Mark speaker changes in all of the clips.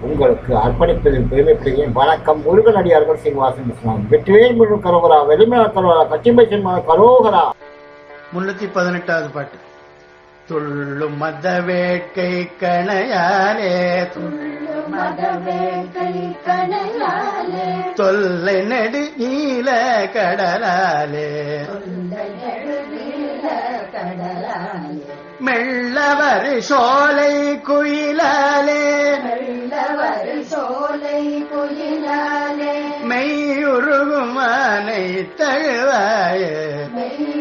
Speaker 1: உங்களுக்கு அர்ப்பணிப்பதில் பெருமைப்படுகிறேன் வணக்கம். முருகனடியார்கள் சீனிவாசன் இஸ்லாம் வெற்றிவேல் முழு கரோகரா வெளிமல கரோகரா கச்சிம்பை சின்மா கரோகரா.
Speaker 2: முன்னூத்தி பதினெட்டாவது பாட்டு. துள்ளும் மத வேட்கை கணையாலே தொல்லை நெடு நீல கடலாலே. மெல்லவர் சோலை குயிலாலே மெய்யுருகுமானை தழுவாயே.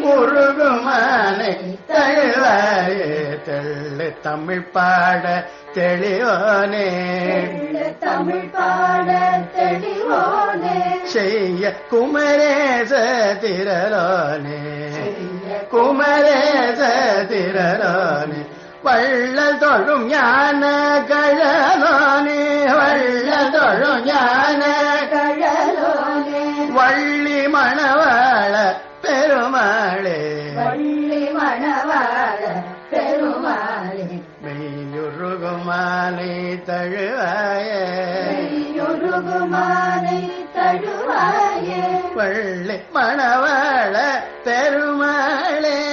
Speaker 2: உருகுமானை தழுவாயே. தெள்ளு தமிழ் பாட தெளிவோனே.
Speaker 3: தமிழ் பாட தெளிவோனே.
Speaker 2: செய்ய குமரேச திரலோனே குமரேச திரலோனே வள்ளல் தொழும் ஞான கழலோனே மெய்யுருகுமாலை தழுவாய.
Speaker 3: யுருகுமானை தழுவாயே.
Speaker 2: வள்ளி மணவாள பெருமாளே.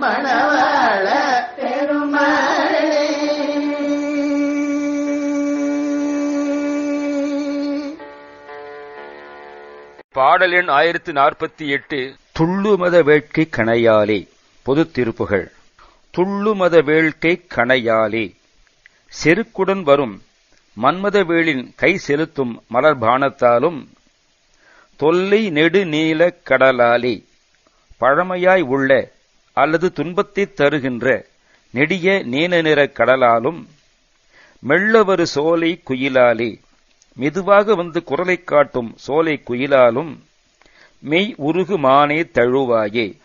Speaker 2: மணவாள பெருமாளே.
Speaker 4: பாடல் எண் ஆயிரத்து நாற்பத்தி எட்டு துள்ளுமத வேட்கை கணையாலே பொதுத் திருப்புகள். துள்ளுமத வேள்கை கணையாலே. செருக்குடன் வரும் மன்மதவேளின் கை செலுத்தும் மலர்பானத்தாலும் தொல்லை நெடுநீல கடலாலே. பழமையாய் உள்ள அல்லது துன்பத்தைத் தருகின்ற நெடிய நீல நிற கடலாலும் மெல்லவரு சோலை குயிலாலே. மெதுவாக வந்து குரலைக் காட்டும் சோலை குயிலாலும் மெய் உருகு மானே தழுவாயே.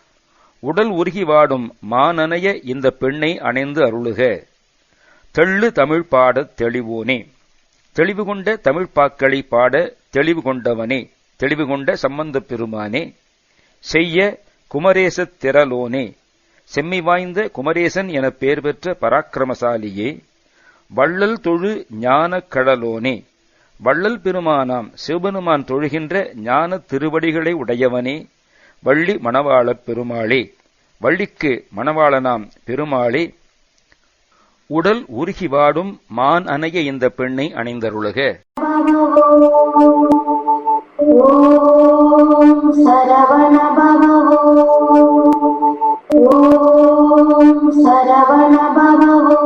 Speaker 4: உடல் உருகி வாடும் மானனைய இந்த பெண்ணை அணைந்து அருளுக. தெள்ளு தமிழ் பாடத் தெளிவோனே. தெளிவு கொண்ட தமிழ்ப்பாக்களை பாட தெளிவு கொண்டவனே. தெளிவு கொண்ட சம்பந்த பெருமானே. செய்ய குமரேசத் திரலோனே செம்மை வாய்ந்த குமரேசன் எனப் பெயர் பெற்ற பராக்கிரமசாலியே. வள்ளல் தொழு ஞானக் கடலோனே. வள்ளல் பெருமானாம் சிவபெருமான் தொழுகின்ற ஞான திருவடிகளை உடையவனே. வள்ளி மணவாளப் பெருமாளே வள்ளிக்கு மணவாளனாம் பெருமாளே உடல் உருகி வாடும் மான் அணைய இந்த பெண்ணை அணிந்தருளுக.
Speaker 3: சரவண பவோ